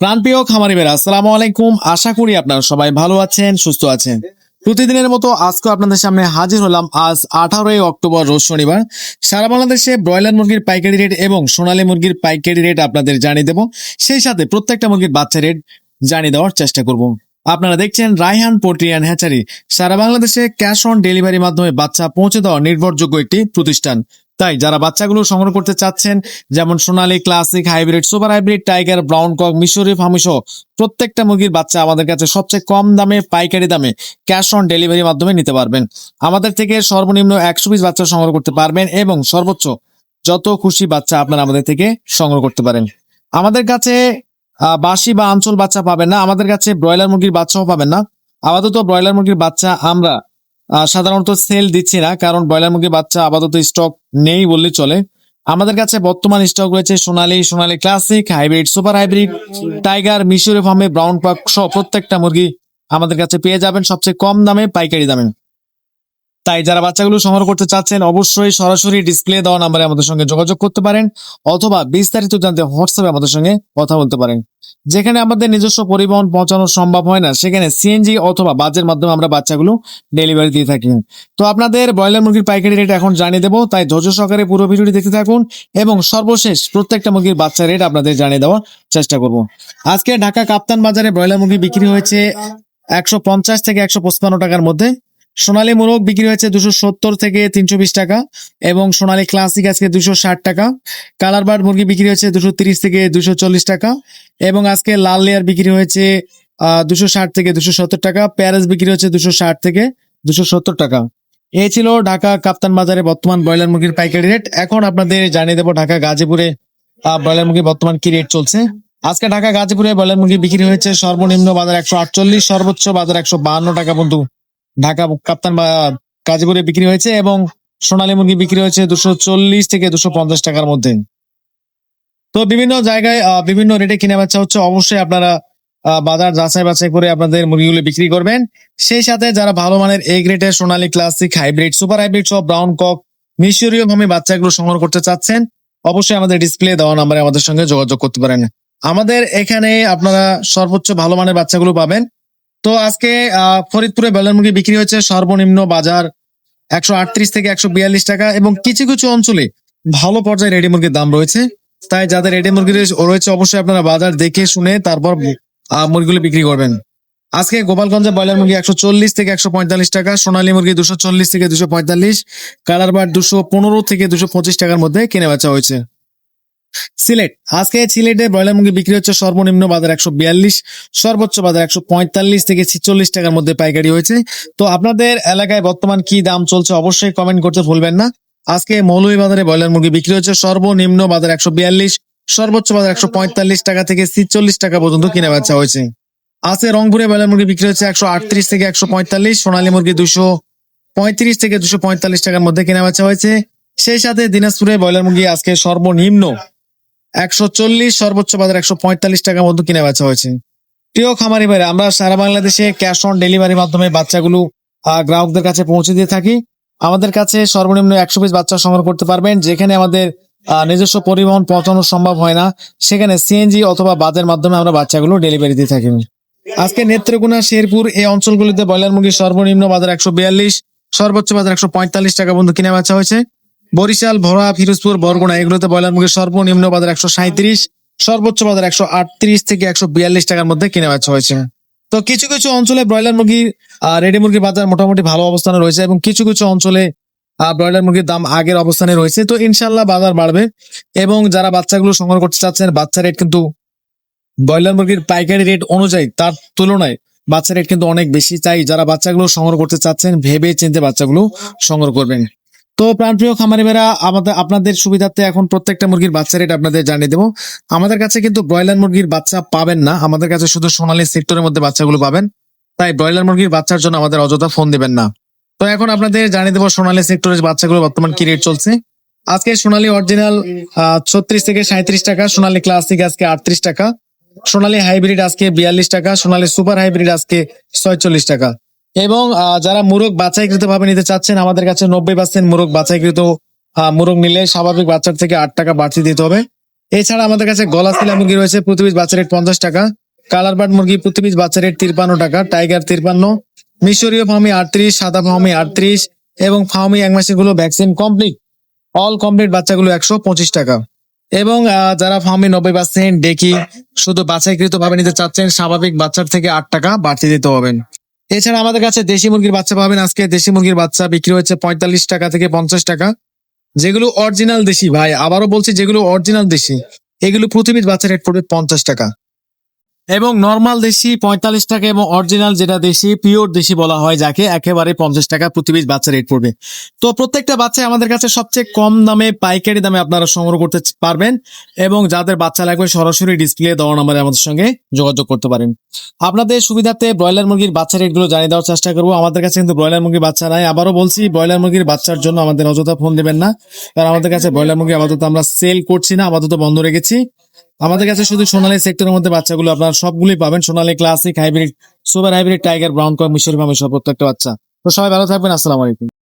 প্রাণপ্রিয় খামারি বেরা আসসালামু আলাইকুম। আশা করি আপনারা সবাই ভালো আছেন, সুস্থ আছেন। প্রতিদিনের মতো আজকে আপনাদের সামনে হাজির হলাম আজ আঠারোই অক্টোবর, রোজ শনিবার। সারা বাংলাদেশে ব্রয়লার মুরগির পাইকারি রেট এবং সোনালী মুরগির পাইকারি রেট আপনাদের জানিয়ে দেব। সেই সাথে প্রত্যেকটা মুরগির বাচ্চা রেট জানিয়ে দেওয়ার চেষ্টা করব। আপনারা দেখছেন রায়হান অ্যান্ড হ্যাচারি। সারা বাংলাদেশে ক্যাশ অন ডেলিভারির মাধ্যমে বাচ্চা পৌঁছে দেওয়া নির্ভরযোগ্য একটি প্রতিষ্ঠান। তাই যারা বাচ্চাগুলো সংগ্রহ করতে চাচ্ছেন, যেমন Sonali classic, hybrid, super hybrid, tiger, brown cock, মিশরি ফামিসহ প্রত্যেকটা মুরগির বাচ্চা আমাদের কাছে সবচেয়ে কম দামে, পাইকারি দামে ক্যাশ অন ডেলিভারির মাধ্যমে নিতে পারবেন। আমাদের থেকে সর্বনিম্ন একশো পিস বাচ্চা সংগ্রহ করতে পারবেন এবং সর্বোচ্চ যত খুশি বাচ্চা আপনারা আমাদের থেকে সংগ্রহ করতে পারেন। আমাদের কাছে বাসি বা আঞ্চল বাচ্চা পাবেন না, আমাদের কাছে ব্রয়লার মুরগির বাচ্চাও পাবেন না। আপাতত ব্রয়লার মুরগির বাচ্চা আমরা সাধারণত সেল দিচ্ছি না, কারণ ব্রয়লার মুরগির বাচ্চা আপাতত স্টক নেই বললে চলে। আমাদের কাছে বর্তমান স্টক রয়েছে Sonali Sonali classic hybrid super hybrid tiger মিশরি ফার্মে ব্রাউন পাক সহ প্রত্যেকটা মুরগি আমাদের কাছে পেয়ে যাবেন। সবচেয়ে কম দামে পাইকারি দামে। তাই যারা বাচ্চাগুলো সংগ্রহ করতে চাচ্ছেন, অবশ্যই সরাসরি ডিসপ্লে দেওয়া নাম্বারে আমাদের সঙ্গে যোগাযোগ করতে পারেন অথবা বিস্তারিত জানতে হোয়াটসঅ্যাপে আমাদের সঙ্গে কথা বলতে পারেন। যেখানে আমাদের নিজস্ব পরিবহন পৌঁছানো সম্ভব হয় না, সেখানে সিএনজি অথবা বাজের মাধ্যমে আমরা বাচ্চাগুলো ডেলিভারি দিয়ে থাকি। তো আপনাদের ব্রয়লার মুরগির পাইকারি রেট এখন জানিয়ে দেবো, তাই ধৈর্য সহকারে পুরো ভিডিওটি দেখতে থাকুন এবং সর্বশেষ প্রত্যেকটা মুরগির বাচ্চা রেট আপনাদের জানিয়ে দেওয়ার চেষ্টা করব। আজকে ঢাকা কাপ্তান বাজারে ব্রয়লার মুরগি বিক্রি হয়েছে একশো পঞ্চাশ থেকে একশো পঁচপান্ন টাকার মধ্যে। সোনালী মোরগ বিক্রি হয়েছে দুশো সত্তর থেকে তিনশো বিশ টাকা এবং সোনালী ক্লাসিক আজকে দুশো ষাট টাকা। কালার বার্ড মুরগি বিক্রি হয়েছে দুশো তিরিশ থেকে দুশো চল্লিশ টাকা এবং আজকে লাল লেয়ার বিক্রি হয়েছে দুশো ষাট থেকে দুশো সত্তর টাকা। প্যারেস বিক্রি হচ্ছে দুশো ষাট থেকে দুশো সত্তর টাকা। এই ছিল ঢাকা কাপ্তান বাজারে বর্তমান ব্রয়লার মুরগির পাইকারি রেট। এখন আপনাদের জানিয়ে দেবো ঢাকা গাজীপুরে ব্রয়লার মুরগি বর্তমান কি রেট চলছে। আজকে ঢাকা গাজীপুরে ব্রয়লার মুরগি বিক্রি হয়েছে সর্বনিম্ন বাজার একশো আটচল্লিশ, সর্বোচ্চ বাজার একশো বাহান্ন টাকা বন্ধু ঢাকা কাপ্তান বা গাজীপুরে বিক্রি হয়েছে এবং সোনালী মুরগি বিক্রি হয়েছে দুশো চল্লিশ থেকে দুশো পঞ্চাশ টাকার মধ্যে। তো বিভিন্ন জায়গায় বিভিন্ন রেটে কিনে বেচা হচ্ছে। অবশ্যই আপনারা বাজার যাচাই বাছাই করে আপনাদের মুরগিগুলো বিক্রি করবেন। সেই সাথে যারা ভালো মানের এ গ্রেডের Sonali classic hybrid super hybrid সব ব্রাউন কক মিশরীয় ভাবে বাচ্চাগুলো সংগ্রহ করতে চাচ্ছেন, অবশ্যই আমাদের ডিসপ্লে দেওয়া নাম্বারে আমাদের সঙ্গে যোগাযোগ করতে পারেন। আমাদের এখানে আপনারা সর্বোচ্চ ভালো মানের বাচ্চাগুলো পাবেন। তো আজকে ফরিদপুরে বেলার মুরগি বিক্রি হচ্ছে সর্বনিম্ন বাজার একশো আটত্রিশ থেকে একশো বিয়াল্লিশ টাকা এবং কিছু কিছু অঞ্চলে ভালো পর্যায়ে রেডি মুরগির দাম রয়েছে। তাই যাদের রেডি মুরগি রয়েছে অবশ্যই আপনারা বাজার দেখে শুনে তারপর মুরগিগুলো বিক্রি করবেন। আজকে গোপালগঞ্জে ব্রয়লার মুরগি একশো চল্লিশ থেকে একশো পঁয়তাল্লিশ টাকা, সোনালী মুরগি দুশো চল্লিশ থেকে দুশো পঁয়তাল্লিশ, কালার বার দুশো পনেরো থেকে দুশো পঁচিশ টাকার মধ্যে কিনে বেচা হয়েছে। সিলেট। আজকে সিলেটে ব্রয়লার মুরগি বিক্রি হচ্ছে সর্বনিম্ন বাজার একশো বিয়াল্লিশ, সর্বোচ্চ বাজার একশো পঁয়তাল্লিশ থেকে ছিচল্লিশ টাকার মধ্যে পাইকারি হয়েছে। তো আপনাদের এলাকায় বর্তমান কি দাম চলছে অবশ্যই কমেন্ট করতে ভুলবেন না। আজকে মৌলভীবাজারে ব্রয়লার মুরগি বিক্রি হচ্ছে সর্বনিম্ন বাজার একশো বিয়াল্লিশ, সর্বোচ্চ বাজার একশো পঁয়তাল্লিশ টাকা থেকে ছিচল্লিশ টাকা পর্যন্ত কিনে বেচা হয়েছে। আজকে রংপুরে ব্রয়লার মুরগি বিক্রি হচ্ছে একশো আটত্রিশ থেকে একশো পঁয়তাল্লিশ, সোনালী মুরগি দুশো পঁয়ত্রিশ থেকে দুশো পঁয়তাল্লিশ টাকার মধ্যে কেনা বেচা হয়েছে। সেই সাথে দিনাজপুরে ব্রয়লার মুরগি আজকে সর্বনিম্ন একশো চল্লিশ, সর্বোচ্চ বাজার একশো পঁয়তাল্লিশ টাকার মধ্যে কিনে বেচা হয়েছে। প্রিয় খামারি ভাইরা, আমরা সারা বাংলাদেশে ক্যাশ অন ডেলিভারির মাধ্যমে বাচ্চাগুলো গ্রাহকদের কাছে পৌঁছে দিয়ে থাকি। আমাদের কাছে সর্বনিম্ন একশো পিস বাচ্চা সংগ্রহ করতে পারবেন, যেখানে আমাদের নিজস্ব পরিবহন পৌঁছানো সম্ভব হয় না। সেখানে সিএনজি অথবা বাসের মাধ্যমে আমরা বাচ্চাগুলো ডেলিভারি দিয়ে থাকি। আজকে নেত্রকোনা, শেরপুর এই অঞ্চলগুলিতে ব্রয়লার মুরগির সর্বনিম্ন বাজার একশো বিয়াল্লিশ, সর্বোচ্চ বাজার একশো পঁয়তাল্লিশ টাকা পর্যন্ত কিনে বেচা হয়েছে। বরিশাল, ভরা, ফিরোজপুর, বরগুনা, এগুলোতে ব্রয়লার মুরগির সর্বনিম্ন বাজার একশো সাঁত্রিশ সর্বোচ্চ বাজার একশো আটত্রিশ থেকে একশো বিয়াল্লিশ টাকার মধ্যে কিনে বেচা হয়েছে। তো কিছু কিছু অঞ্চলে ব্রয়লার মুরগির রেডি মুরগির বাজার মোটামুটি ভালো অবস্থানে রয়েছে এবং কিছু কিছু অঞ্চলে ব্রয়লার মুরগির দাম আগের অবস্থানে রয়েছে। তো ইনশাল্লাহ বাজার বাড়বে এবং যারা বাচ্চাগুলো সংগ্রহ করতে চাচ্ছেন, বাচ্চা রেট কিন্তু ব্রয়লার মুরগির পাইকারি রেট অনুযায়ী তার তুলনায় বাচ্চা রেট কিন্তু অনেক বেশি। চাই যারা বাচ্চাগুলো সংগ্রহ করতে চাচ্ছেন ভেবে চিনতে বাচ্চাগুলো সংগ্রহ করবেন। তো প্রাণপ্রিয় খামারি ভাইরা, আমাদের আপনাদের সুবিধার্থে এখন প্রত্যেকটা মুরগির বাচ্চা রেট আপনাদের জানিয়ে দেবো। আমাদের কাছে কিন্তু ব্রয়লার মুরগির বাচ্চা পাবেন না। আমাদের কাছে শুধু সোনালী সেক্টরের মধ্যে বাচ্চাগুলো পাবেন। তাই ব্রয়লার মুরগির বাচ্চার জন্য আমাদের অযথা ফোন দিবেন না। তো এখন আপনাদের জানিয়ে দেবো সোনালী সেক্টরের বাচ্চাগুলো বর্তমান কি রেট চলছে। আজকে সোনালী অরিজিনাল ছত্রিশ থেকে সাঁত্রিশ টাকা, সোনালী ক্লাসিক আজকে আটত্রিশ টাকা, সোনালী হাইব্রিড আজকে বিয়াল্লিশ টাকা, সোনালী সুপার হাইব্রিড আজকে ছয়চল্লিশ টাকা। এবং যারা মুরগ বাছাইকৃত ভাবে নিতে চাচ্ছেন, আমাদের কাছে নব্বই পার্সেন্ট মুরগ বাছাইকৃত মুরগ নিলে স্বাভাবিক বাচ্চার থেকে আট টাকা বাড়তি দিতে হবে। এছাড়া আমাদের কাছে গলা শিলা মুরগি রয়েছে প্রতি পিস বাচ্চা রেট পঞ্চাশ টাকা, কালার বার্ড মুরগি প্রতি পিস বাচ্চা রেট তিরপান্ন টাকা, টাইগার তিরপান্ন, মিশরীয় ফার্মি আটত্রিশ, সাদা ফার্মি আটত্রিশ, এবং ফার্মি এক মাসেরগুলো ভ্যাকসিন কমপ্লিট। অল কমপ্লিট বাচ্চাগুলো একশো পঁচিশ টাকা। এবং যারা ফার্মি নব্বই পার্সেন্ট ডেকি শুধু বাছাইকৃত ভাবে নিতে চাচ্ছেন, স্বাভাবিক বাচ্চার থেকে আট টাকা বাড়তি দিতে হবেন এছাড়া আমাদের কাছে দেশি মুরগির বাচ্চা পাবেন। আজকে দেশি মুরগির বাচ্চা বিক্রি হচ্ছে পঁয়তাল্লিশ টাকা থেকে পঞ্চাশ টাকা। যেগুলো অরিজিনাল দেশি ভাই, আবারও বলছি যেগুলো অরিজিনাল দেশি, এগুলো প্রতিবিধ বাচ্চা রেট পড়বে পঞ্চাশ টাকা। এবং নর্মাল দেশি পঁয়তাল্লিশ টাকা এবং অরিজিনাল যেটা দেশি পিওর দেশি বলা হয়, যাকে একেবারে পঞ্চাশ টাকা প্রতি পিস বাচ্চা রেট পড়বে। তো প্রত্যেকটা বাচ্চা আমাদের কাছে সবচেয়ে কম দামে, পাইকারি দামে আপনারা সংগ্রহ করতে পারবেন এবং যাদের বাচ্চা লাগবে সরাসরি ডিসপ্লে দেওয়া নম্বরে আমাদের সঙ্গে যোগাযোগ করতে পারেন। আপনাদের সুবিধাতে ব্রয়লার মুরগির বাচ্চা রেটগুলো জানিয়ে দেওয়ার চেষ্টা করব। আমাদের কাছে কিন্তু ব্রয়লার মুরগির বাচ্চা নাই। আবারও বলছি, ব্রয়লার মুরগির বাচ্চার জন্য আমাদের অযথা ফোন দেবেন না। কারণ আমাদের কাছে ব্রয়লার মুরগি আপাতত আমরা সেল করছি না, আপাতত বন্ধ রেখেছি। আমাদের কাছে শুধু সোনালী সেক্টরের মধ্যে বাচ্চাগুলো আপনার সবগুলোই পাবেন। Sonali classic hybrid super hybrid tiger brown কয় মিশরি ভাবে সব প্রত্যেকটা বাচ্চা। তো সবাই ভালো থাকবেন, আসসালামু আলাইকুম।